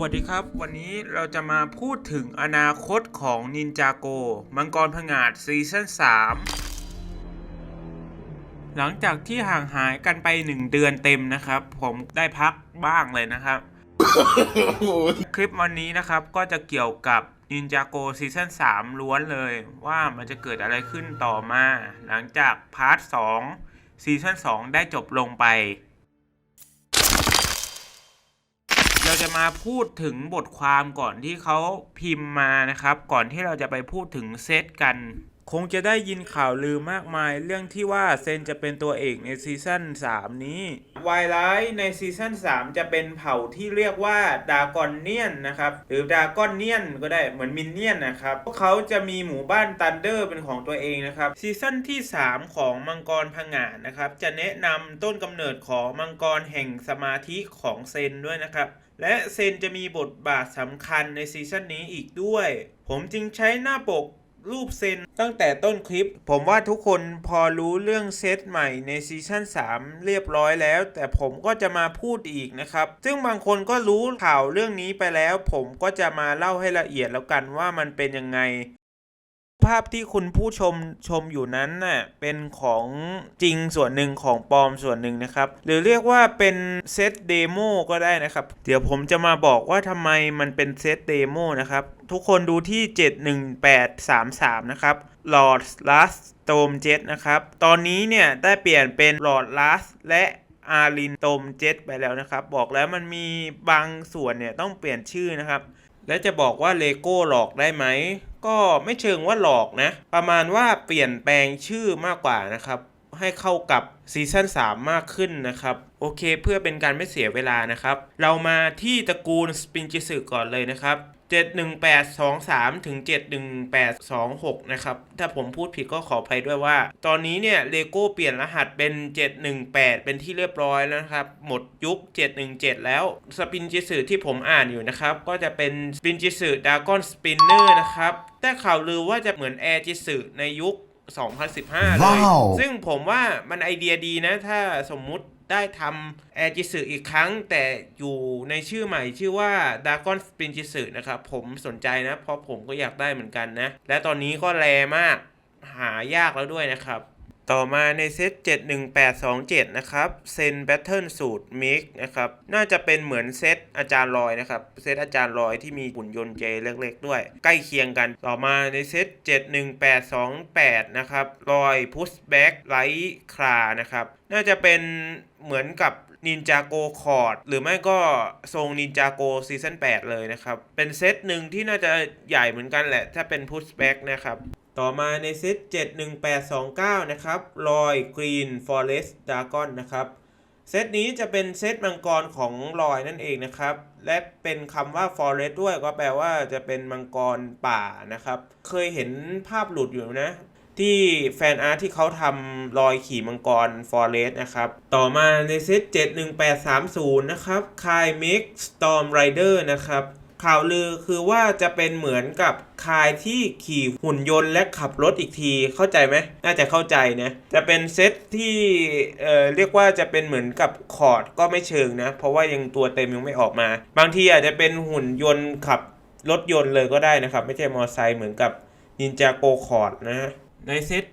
วัสดีครับ วันนี้เราจะมาพูดถึงอนาคตของนินจาโก มังกรผงาดซีซั่น3 หลังจากที่ห่างหายกันไป 1 เดือนเต็มนะครับ ผมได้พักบ้างเลยนะครับ คลิปวันนี้นะครับก็จะเกี่ยวกับนินจาโกซีซั่น3 ล้วนเลย ว่ามันจะเกิดอะไรขึ้นต่อมา หลังจากพาร์ท2ซีซั่น2 ได้จบลงไป เราจะมาพูดถึงบทความก่อนที่เขาพิมพ์มานะครับ ก่อนที่เราจะไปพูดถึงเซตกัน คงจะได้ยินข่าวลือมากมาย เรื่องที่ว่าเซนจะเป็นตัวเอกในซีซั่น3 นี้วายไลท์ในซีซั่น3 จะเป็นเผ่าที่เรียกว่าดากอนเนียนนะครับ หรือดากอนเนียนก็ได้เหมือนมินเนียนนะครับ พวกเขาจะมีหมู่บ้านตันเดอร์เป็นของตัวเองนะครับ ซีซั่นที่ 3 ของมังกรผงาดนะครับ จะแนะนำต้นกำเนิดของมังกรแห่งสมาธิของเซนด้วยนะครับและเซนจะมีบทบาทสำคัญในซีซั่นนี้อีกด้วย ผมจึงใช้หน้าปก รูปเซนตั้งแต่ต้นคลิป ผมว่าทุกคนพอรู้เรื่องเซตใหม่ในซีซั่น3 เรียบร้อยแล้ว แต่ผมก็จะมาพูดอีกนะครับ ซึ่งบางคนก็รู้ข่าวเรื่องนี้ไปแล้ว ผมก็จะมาเล่าให้ละเอียดแล้วกันว่ามันเป็นยังไง ภาพที่คุณผู้ชมชมอยู่นั้นน่ะเป็นของจริงส่วนหนึ่งของปลอมส่วนหนึ่งนะครับ หรือเรียกว่าเป็นเซตเดโมก็ได้นะครับ เดี๋ยวผมจะมาบอกว่าทำไมมันเป็นเซตเดโมนะครับ ทุกคนดูที่ 71833 นะครับ Lord Last Storm Jet นะครับ ตอนนี้เนี่ยได้เปลี่ยนเป็น Lord Last และอารินโตมเจ็ตไปแล้วนะครับ บอกแล้วมันมีบางส่วนเนี่ยต้องเปลี่ยนชื่อนะครับ และจะบอกว่าเลโก้หลอกได้ไหม ก็ไม่เชิงว่าหลอกนะ ประมาณว่าเปลี่ยนแปลงชื่อมากกว่านะครับ ให้เข้ากับซีซั่น3 มากขึ้นนะครับ โอเคเพื่อเป็นการไม่เสียเวลานะครับ เรามาที่ตระกูลสปินจิสึก่อนเลยนะครับ 71823 ถึง 71826 นะครับ ถ้าผมพูดผิดก็ขออภัยด้วยว่า ตอนนี้เนี่ยเลโก้เปลี่ยนรหัสเป็น 718 เป็นที่เรียบร้อยแล้วนะครับ หมดยุค 717 แล้ว สปินจิสึที่ผมอ่านอยู่นะครับ ก็จะเป็นสปินจิสึดากอนสปินเนอร์นะครับ แต่ข่าวลือว่าจะเหมือนแอร์จิสึในยุค 2015 เลยว้าวซึ่งผมว่ามันไอเดียดีนะ ถ้าสมมุติ ได้ทำแอร์จิสึอีกครั้ง แต่อยู่ในชื่อใหม่ชื่อว่า d a g o n Spin จิสึนะครับ ผมสนใจนะ เพราะผมก็อยากได้เหมือนกันนะ และตอนนี้ก็แรมากหายากแล้วด้วยนะครับ ต่อมาในเซต 71827 นะครับเซนแบทเทิลสูตรมิกนะครับ น่าจะเป็นเหมือนเซตอาจารย์ลอยนะครับ เซตอาจารย์ลอยที่มีหุ่นยนต์เจเล็กๆด้วย ใกล้เคียงกัน ต่อมาในเซต 71828 นะครับลอยพุชแบ็กไลท์คลานะครับ น่าจะเป็น เหมือนกับนินจาโกคอร์ดหรือไม่ก็ทรงนินจาโกซีซั่น8เลยนะครับ เป็นเซตหนึ่งที่น่าจะใหญ่เหมือนกันแหละ ถ้าเป็นพุชแบ็กนะครับ ต่อมาในเซต 71829 นะครับลอยกรีนฟอเรสต์ดากอนนะครับเซตนี้จะเป็นเซตมังกรของลอยนั่นเองนะครับ และเป็นคำว่า forest ด้วยก็แปลว่าจะเป็นมังกรป่านะครับ เคยเห็นภาพหลุดอยู่นะ ที่แฟนอาร์ตที่เขาทำรอยขี่มังกร forest นะครับ ต่อมาในเซต71830 นะครับคายเมกสตอมไรเดอร์นะครับข่าวลือคือว่าจะเป็นเหมือนกับคายที่ขี่หุ่นยนต์และขับรถอีกทีเข้าใจไหมน่าจะเข้าใจนะ จะเป็นเซตที่เอ่อเรียกว่าจะเป็นเหมือนกับคอร์ดก็ไม่เชิงนะ เพราะว่ายังตัวเต็มยังไม่ออกมา บางทีอาจจะเป็นหุ่นยนต์ขับรถยนต์เลยก็ได้นะครับ ไม่ใช่มอไซค์เหมือนกับนินจาโกคอร์ดนะ ในเซต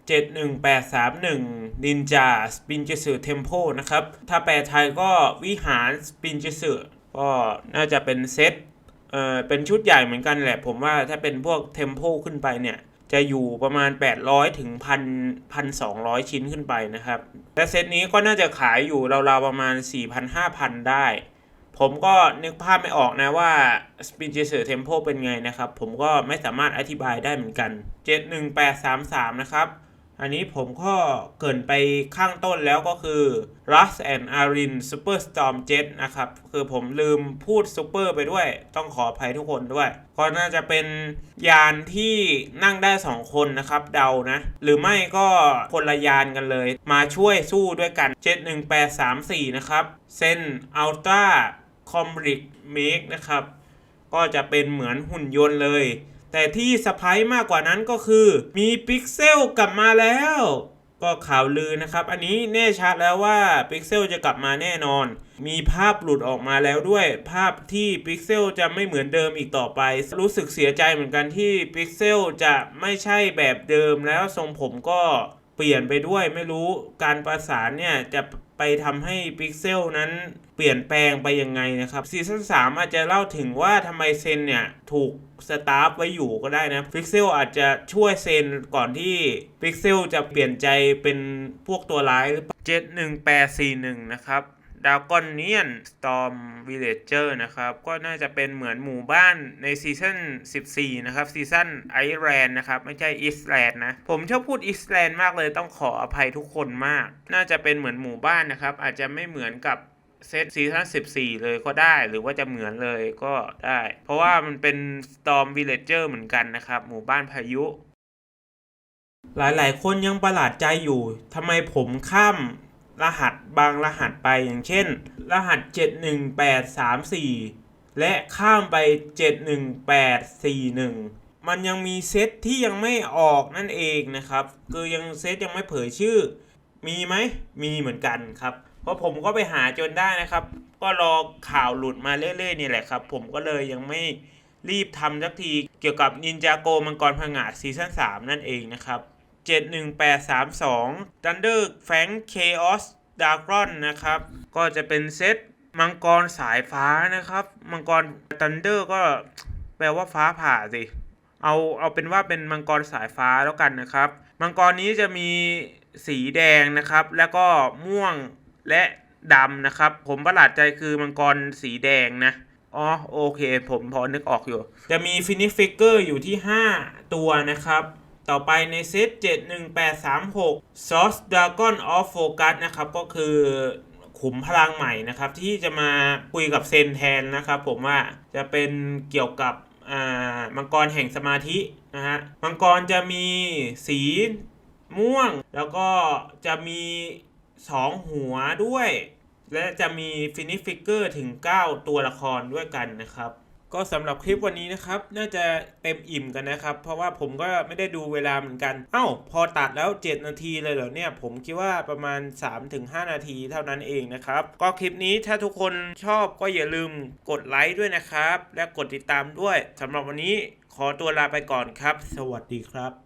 71831 นินจาสปินจิสึเทมโพนะครับ ถ้าแปลไทยก็วิหารสปินจิสึก็น่าจะเป็นเซตเอ่อเป็นชุดใหญ่เหมือนกันแหละ ผมว่าถ้าเป็นพวกเทมโ l ขึ้นไปเนี่ย จะอยู่ประมาณ 800 ถึง1,000 1,200 ชิ้นขึ้นไปนะครับแต่เซตนี้ก็น่าจะขายอยู่ราวๆประมาณ 4,000-5,000 ได้ ผมก็นึกภาพไม่ออกนะว่า Spin j e s e r Tempo เป็นไงนะครับ ผมก็ไม่สามารถอธิบายได้เหมือนกัน 71833 นะครับ อันนี้ผมก็เกินไปข้างต้นแล้วก็คือ Rust and Arin Super Storm Jet นะครับ คือผมลืมพูด Super ไปด้วย ต้องขออภัยทุกคนด้วย ก็น่าจะเป็นยานที่นั่งได้ 2 คนนะครับเดานะ หรือไม่ก็คนละยานกันเลย มาช่วยสู้ด้วยกัน 71834 นะครับเซนอัลตรา คอมริกเมกนะครับ ก็จะเป็นเหมือนหุ่นยนต์เลย แต่ที่สไพรส์มากกว่านั้นก็คือ มีพิกเซลกลับมาแล้ว ก็ข่าวลือนะครับ อันนี้แน่ชัดแล้วว่า Pixel จะกลับมาแน่นอน มีภาพหลุดออกมาแล้วด้วย ภาพที่ Pixel จะไม่เหมือนเดิมอีกต่อไป รู้สึกเสียใจเหมือนกันที่ Pixel จะไม่ใช่แบบเดิมแล้วทรงผมก็เปลี่ยนไปด้วยไม่รู้การประสานเนี่ยจะไปทำให้ Pixel นั้น ปลี่ยนแปลงไปยังไงนะครับซีซั่น3อาจจะเล่าถึงว่าทำไมเซนเนี่ยถูกสตาร์ฟไว้อยู่ก็ได้นะ Pixel อาจจะช่วยเซนก่อนที่ Pixel จะเปลี่ยนใจเป็นพวกตัวร้ายหรือเปล่า71841นะครับดาวกอนเนียนสตอมวิลเลเจอร์นะครับ ก็น่าจะเป็นเหมือนหมู่บ้านในซีซั่น14 นะครับ ซีซั่นไอแลนด์นะครับ ไม่ใช่อิสแลนด์นะ ผมชอบพูดอิสแลนด์มากเลยต้องขออภัยทุกคนมาก น่าจะเป็นเหมือนหมู่บ้านนะครับ อาจจะไม่เหมือนกับ เซตซีซั่น14 เลยก็ได้หรือว่าจะเหมือนเลยก็ได้ เพราะว่ามันเป็น Storm Villager เหมือนกันนะครับ หมู่บ้านพายุ หลายๆ คนยังประหลาดใจอยู่ทำไมผมข้ามรหัสบางรหัสไปอย่างเช่น รหัส 71834 และข้ามไป 71841 มันยังมีเซตที่ยังไม่ออกนั่นเองนะครับ คือยังเซตยังไม่เผยชื่อ มีไหมมีเหมือนกันครับ เพราะผมก็ไปหาจนได้นะครับ ก็รอข่าวหลุดมาเรื่อยๆนี่แหละครับ ผมก็เลยยังไม่รีบทำสักทีเกี่ยวกับนินจาโกมังกรผงาดซีซั่น3นั่นเองนะครับ 71832 Thunder Fang Chaos Dragon นะครับ ก็จะเป็นเซตมังกรสายฟ้านะครับ มังกร Thunder ก็แปลว่าฟ้าผ่าสิเอาเอาเป็นว่าเป็นมังกรสายฟ้าแล้วกันนะครับ มังกรนี้จะมีสีแดงนะครับ แล้วก็ม่วง และดำนะครับ ผมประหลาดใจคือมังกรสีแดงนะ อ๋อโอเค ผมพอนึกออกอยู่ จะมีฟินิชฟิกเกอร์อยู่ที่ 5 ตัวนะครับ ต่อไปในเซต71836 Source Dragon of Focus นะครับ ก็คือขุมพลังใหม่นะครับ ที่จะมาคุยกับเซนแทนนะครับ ผมว่าจะเป็นเกี่ยวกับอ่ามังกรแห่งสมาธินะฮะมังกรจะมีสีม่วง แล้วก็จะมี 2 หัวด้วย และจะมีฟินิชฟิกเกอร์ถึง 9 ตัวละครด้วยกันนะครับก็สำหรับคลิปวันนี้นะครับ น่าจะเต็มอิ่มกันนะครับ เพราะว่าผมก็ไม่ได้ดูเวลาเหมือนกัน เอ้า พอตัดแล้ว 7 นาทีเลยเหรอเนี่ย ผมคิดว่าประมาณ 3-5 นาทีเท่านั้นเองนะครับ ก็คลิปนี้ถ้าทุกคนชอบก็อย่าลืมกดไลค์ด้วยนะครับ และกดติดตามด้วยสำหรับวันนี้ขอตัวลาไปก่อนครับ สวัสดีครับ